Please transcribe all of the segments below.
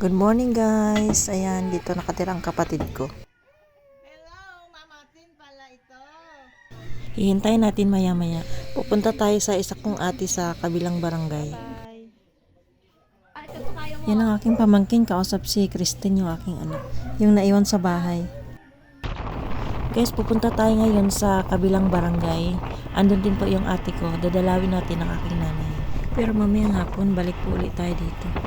Good morning guys. Ayan, dito nakatira ang kapatid ko. Hello, Mama pala ito. Hihintayin natin maya-maya. Pupunta tayo sa isa kong ate sa kabilang barangay. Yan ang aking pamangkin. Kausap si Kristen yung aking anak. Yung naiwan sa bahay. Guys, pupunta tayo ngayon sa kabilang barangay. Andun din po yung ate ko. Dadalawin natin ang aking nanay. Pero mamayang hapon, balik po ulit tayo dito.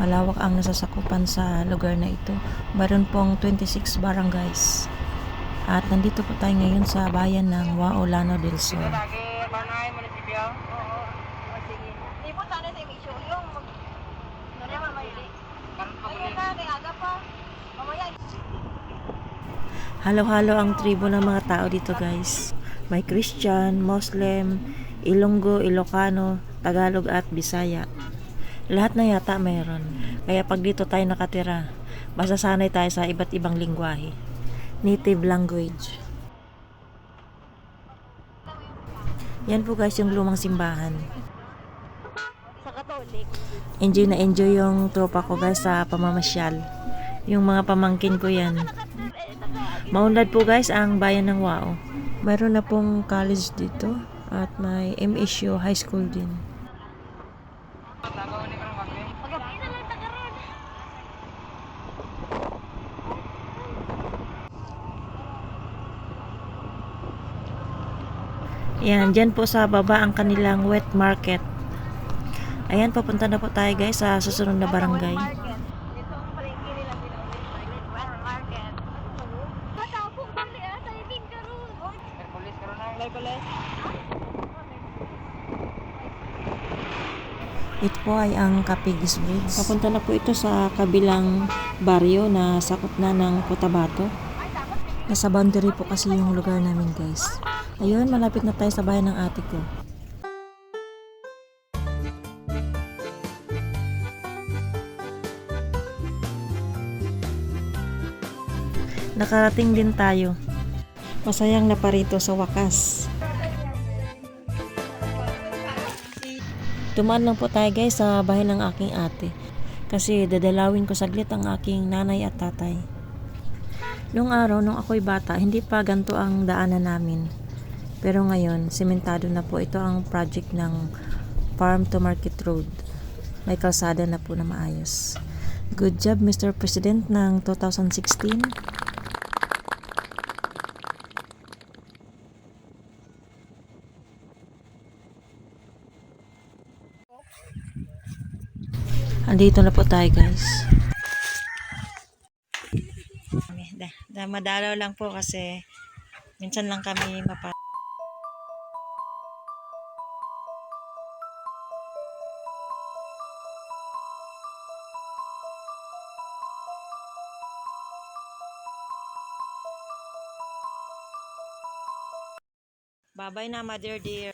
Malawak ang nasasakupan sa lugar na ito. Mayroon pong 26 barangays. At nandito po tayo ngayon sa bayan ng Waolano del Sur. Lagi, banay, munisipyo? Oo. O, sige. Hindi po sana sa emisyon yung mag... Ano. Halo-halo ang tribo ng mga tao dito guys. May Christian, Muslim, Ilonggo, Ilocano, Tagalog at Bisaya. Lahat na yata mayroon. Kaya pag dito tayo nakatira, masasanay tayo sa iba't ibang lingwahe. Native language. Yan po guys yung lumang simbahan. Enjoy na enjoy yung tropa ko guys sa pamamasyal. Yung mga pamangkin ko yan. Maunlad po guys ang bayan ng Wao. Mayroon na pong college dito at may MSU High School din. Magabi na lang tagaran. Yan, dyan po sa baba ang kanilang wet market. Ayan, papunta na po tayo guys sa susunod na barangay. Ito ah. Ito po ay ang Capigis Bridge. Papunta na po ito sa kabilang baryo na sakop na ng Cotabato. Nasa boundary po kasi yung lugar namin guys. Ayun, malapit na tayo sa bahay ng ate ko. Nakarating din tayo. Masayang na parito sa wakas. Tumaan lang po tayo guys sa bahay ng aking ate. Kasi dadalawin ko saglit ang aking nanay at tatay. Nung araw, nung ako'y bata, hindi pa ganito ang daanan namin. Pero ngayon, simentado na po ito ang project ng Farm to Market Road. May kalsada na po na maayos. Good job Mr. President ng 2016. Andito na po tayo guys. Madalaw lang po kasi minsan lang kami mapa Bye-bye na, mother dear.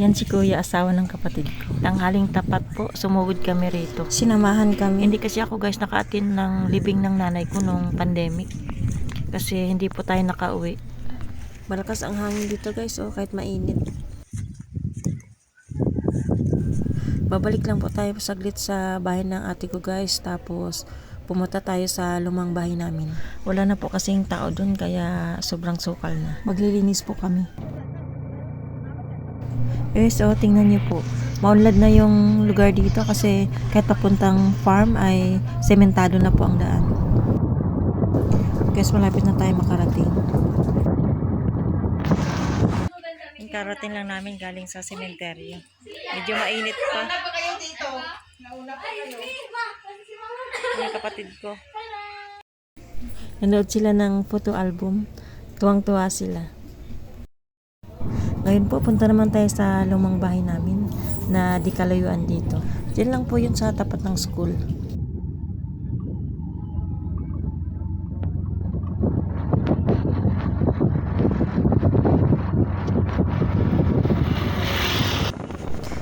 Yan si kuya, asawa ng kapatid ko. Tanghaling tapat po, sumugod kami rito. Sinamahan kami. Hindi kasi ako guys nakaatin ng libing ng nanay ko nung pandemic. Kasi hindi po tayo nakauwi. Malakas ang hangin dito guys, oh, kahit mainit. Babalik lang po tayo saglit sa bahay ng ate ko guys. Tapos pumunta tayo sa lumang bahay namin. Wala na po kasing tao dun kaya sobrang sukal na. Maglilinis po kami. Eh, so, tingnan niyo po. Maunlad na yung lugar dito kasi kahit papuntang farm ay sementado na po ang daan. Guys, malapit na tayo makarating. Yung karating lang namin galing sa sementeryo. Medyo mainit pa. Ano kayo dito? Nauna pa kayo. Yung kapatid ko. Nanood sila ng photo album. Tuwang-tuwa sila. Ngayon po, punta naman tayo sa lumang bahay namin na di kalayuan dito. Diyan lang po yun sa tapat ng school.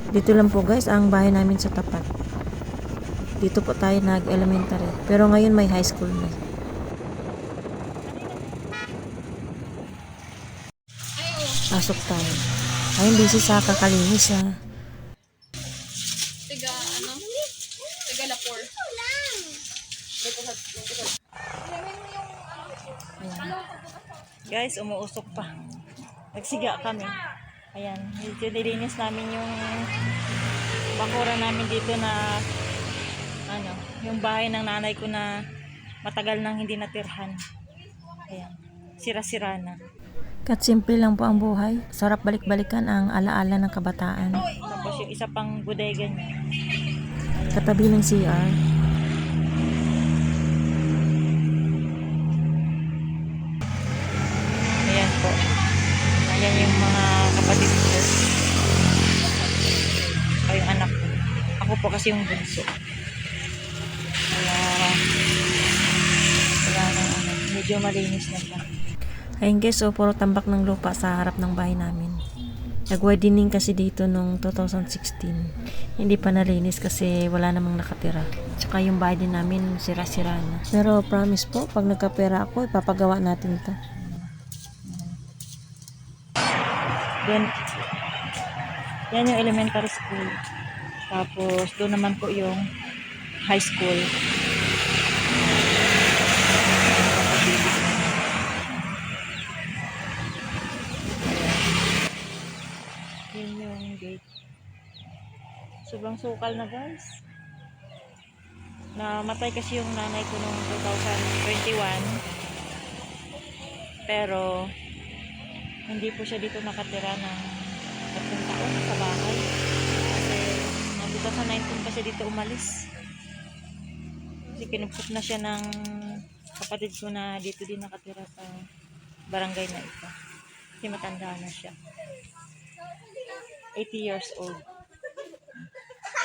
Dito lang po guys ang bahay namin sa tapat. Dito po tayo nag-elementary. Pero ngayon may high school na. Pasok tayo. Ayun, busy sa kakalinis ah. Tiga, ano? Tiga lapor. Guys, umuusok pa. Nagsiga kami. Ayan, medyo nilinis namin yung bakura namin dito na ano, yung bahay ng nanay ko na matagal nang hindi natirhan. Ayan, sira-sira na. Kat simple lang po ang buhay. Sarap balik-balikan ang alaala ng kabataan. Tapos yung isa pang bodega niya. Katabi ng CR. Ayan po. Ayan yung mga kapatid ko. O yung anak ko. Ako po kasi yung bunso. Kaya, wala na ano, medyo malinis na siya. Ayun guys, so puro tambak ng lupa sa harap ng bahay namin. Nag-widening kasi dito nung 2016. Hindi pa nalinis kasi wala namang nakatira. Tsaka yung bahay din namin sira-sira na. Pero promise po, pag nagkapera ako, ipapagawa natin to. Yan, yan yung elementary school. Tapos, doon naman po yung high school. Yun yung gate. Sobrang sukal na guys. Namatay kasi yung nanay ko noong 2021. Pero, hindi po siya dito nakatira ng tatlong taon sa bahay. Kasi, noong 2019 pa siya dito umalis. Kasi kinupot na siya ng kapatid ko na dito din nakatira sa barangay na ito. Kasi matanda na siya. 80 years old.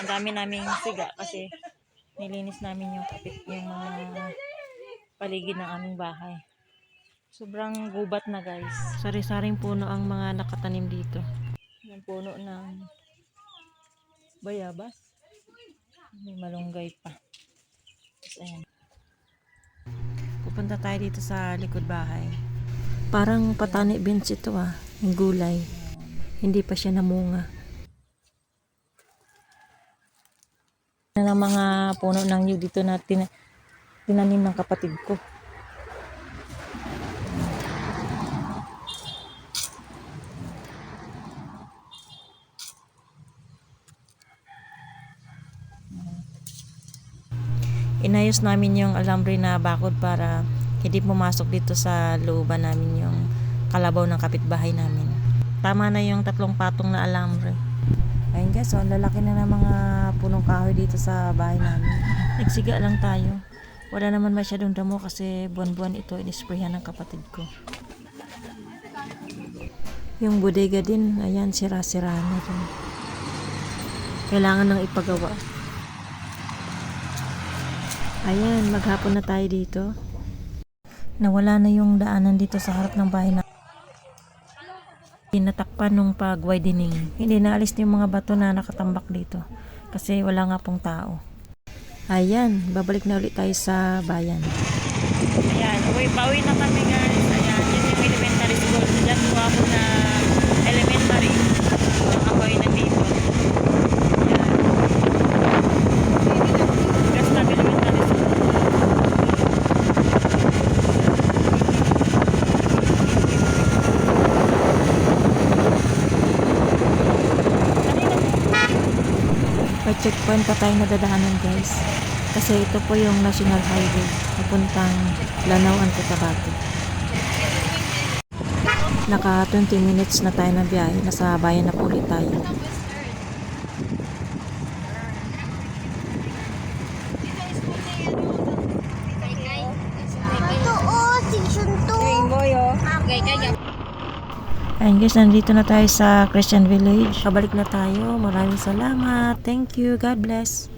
Ang dami naming siga kasi nilinis namin yung kapit yung mga paligid ng aming bahay. Sobrang gubat na guys. Sari-saring puno ang mga nakatanim dito. Yung puno ng bayabas. May malunggay pa. Tapos ayan. Pupunta tayo dito sa likod bahay. Parang patani beans ito ah. Yung gulay. Hindi pa siya namunga. Ng mga puno ng nyug dito na tina, tinanim ng kapatid ko. Inayos namin yung alambre na bakod para hindi pumasok dito sa looban namin yung kalabaw ng kapitbahay namin. Tama na yung tatlong patong na alambre. Ang lalaki na ng mga punong kahoy dito sa bahay namin. Nagsiga lang tayo. Wala naman masyadong damo kasi buwan-buwan ito inisprayhan ng kapatid ko. Yung bodega din, ayan, sira-sira na rin. Kailangan nang ipagawa. Ayan, maghapon na tayo dito. Nawala na yung daanan dito sa harap ng bahay na Pinatakpan nung pag-widening. Hindi naalis yung mga bato na nakatambak dito. Kasi wala nga pong tao. Ayan, babalik na ulit tayo sa bayan. Ayan, uwi, pauwi na kami guys. Ayan, yun yung elementary school. Diyan po ako na elementary. Ako ay nandito. Ayan. Gastab Elementary School. May checkpoint pa tayo nadadaanan guys. Kasi ito po yung National Highway papuntang Lanao and Cotabato. Naka 20 minutes na tayo na biyahe. Nasa bayan na po ulit tayo. Ayun guys, nandito na tayo sa Christian Village. Pabalik na tayo. Maraming salamat. Thank you. God bless.